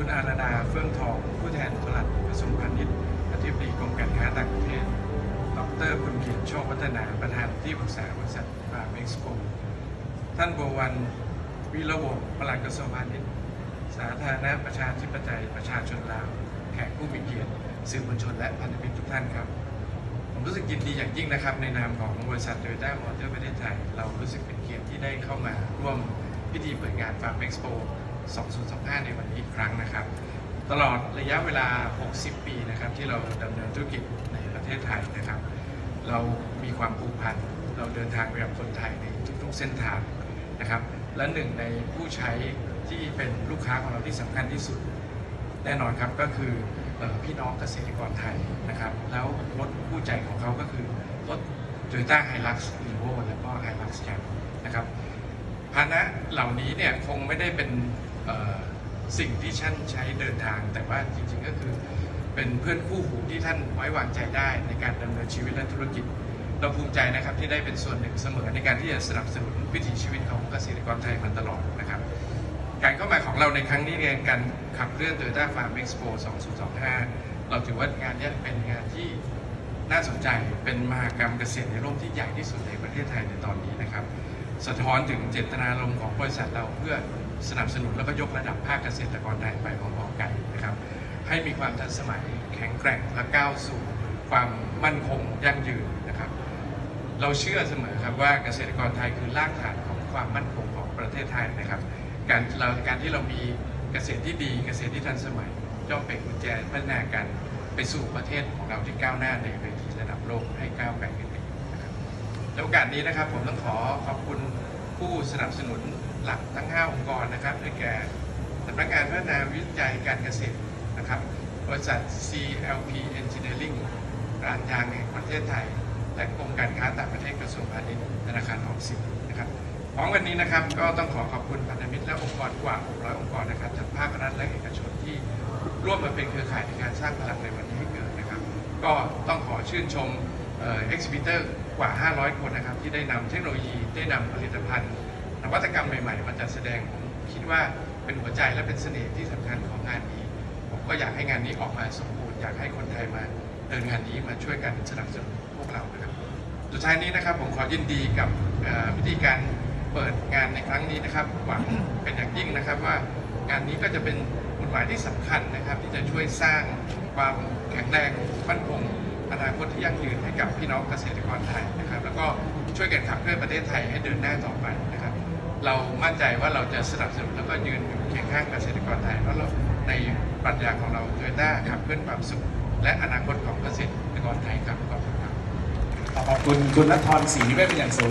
คุณอารดาเฟื่องทอง ผู้แทนปลัดกระทรวงพาณิชย์อธิบดีกรมการค้าต่างประเทศ ดรคุณเกียรติโชควัฒนาประธานที่ปรึกษาบริษัทฟาร์มเอ็กซ์โปท่านโบวันวิระวงศ์ปลัดกระทรวงพาณิชย์ สาธารณประชาธิปไตยประชาชนลาว แขกผู้มีเกียรติสื่อมวลชนและพันธมิตรทุกท่านครับ ผมรู้สึกยินดีอย่างยิ่งนะครับ ในนามของบริษัทโตโยต้ามอเตอร์ประเทศไทย เรารู้สึกเป็นเกียรติที่ได้เข้ามาร่วมพิธีเปิดงาน Farm Expo 2025 ในวันนี้อีกครั้งนะครับ ตลอดระยะเวลา 60 ปีนะครับที่เราดำเนินธุรกิจในประเทศไทยนะครับ เรามีความผูกพัน เราเดินทางไปกับคนไทยในทุกๆเส้นทางนะครับ และหนึ่งในผู้ใช้ที่เป็นลูกค้าของเราที่สำคัญที่สุดแน่นอนครับก็คือพี่น้องเกษตรกรไทยนะครับ แล้วรถคู่ใจของเขาก็คือรถ Toyota Hilux Evo แล้วก็ Hilux Jam นะครับพาหนะเหล่านี้เนี่ยคงไม่ได้เป็น สิ่งที่ท่านใช้เดินทาง แต่ว่าจริงๆก็คือเป็นเพื่อนคู่หูที่ท่านไว้วางใจได้ในการดำเนินชีวิตและธุรกิจ เราภูมิใจนะครับที่ได้เป็นส่วนหนึ่งเสมอในการที่จะสนับสนุนวิถีชีวิตของเกษตรกรไทยมาตลอดนะครับ การเข้ามาของเราในครั้งนี้เองการขับเคลื่อน Toyota Farm Expo 2025 เราถือว่างานนี้เป็นงานที่น่าสนใจเป็นมหกรรมเกษตรในโลกที่ใหญ่ที่สุดในประเทศไทยในตอนนี้นะครับ สะท้อนถึงเจตนารมณ์ของบริษัทเราเพื่อ สนับสนุนแล้วก็ยกระดับภาคเกษตรกรไทยไปพร้อมๆกันนะครับ ให้มีความทันสมัยแข็งแกร่งและก้าวสู่ความมั่นคงยั่งยืนนะครับ เราเชื่อเสมอครับว่าเกษตรกรไทยคือรากฐานของความมั่นคงของประเทศไทยนะครับ การเราการที่เรามีเกษตรที่ดีเกษตรที่ทันสมัยย่อมเป็นกุญแจพัฒนาการไปสู่ประเทศของเราที่ก้าวหน้าในเวทีระดับโลกให้ก้าวไกลขึ้นไปนะครับโอกาสนี้นะครับผมต้องขอขอบคุณผู้สนับสนุน หลักทั้ง 5 องค์กรนะครับได้แก่สำนักงานพัฒนาวิจัยการเกษตรนะครับบริษัท CLP Engineering ร้านยางแห่งประเทศไทย และกรมการค้าต่างประเทศกระทรวงพาณิชย์ธนาคารออมสินนะครับพร้อมกันนี้นะครับก็ต้องขอขอบคุณพันธมิตรและองค์กรกว่า 600 องค์กรนะครับจากภาครัฐและเอกชนที่ร่วมมาเป็นเครือข่ายในการสร้างพลังในวันนี้ให้เกิดนะครับ ก็ต้องขอชื่นชมเอ็กซิบิเตอร์กว่า 500 คนนะครับที่ได้นำเทคโนโลยีได้นำผลิตภัณฑ์ นวัตกรรมใหม่ ๆ มาจัดแสดงผมคิดว่าเป็นหัวใจและเป็นเสน่ห์ที่สำคัญของงานนี้ ผมก็อยากให้งานนี้ออกมาสมบูรณ์อยากให้คนไทยมาเดินงานนี้มาช่วยกันสนับสนุนพวกเรานะครับสุดท้ายนี้นะครับผมขอยินดีกับเอ่อพิธีการเปิดงานในครั้งนี้นะครับหวังเป็นอย่างยิ่งนะครับว่างานนี้ก็จะเป็นกฎหมายที่สำคัญนะครับ ที่จะช่วยสร้างความแข็งแรงมั่นคงอนาคตที่ยั่งยืนให้กับพี่น้องเกษตรกรไทยนะครับ แล้วก็ช่วยกันขับเคลื่อนประเทศไทยให้เดินหน้าต่อไปนะครับ เรามั่นใจว่าเราจะสนับสนุนแล้วก็ยืนอยู่เคียงข้างเกษตรกรไทยเพราะเราในปรัชญาของเราโดยหน้าขับเคลื่อนความสุข และอนาคตของเกษตรกรไทยครับขอบคุณครับขอบคุณคุณนัทธรศรีเวชเป็นอย่างสูง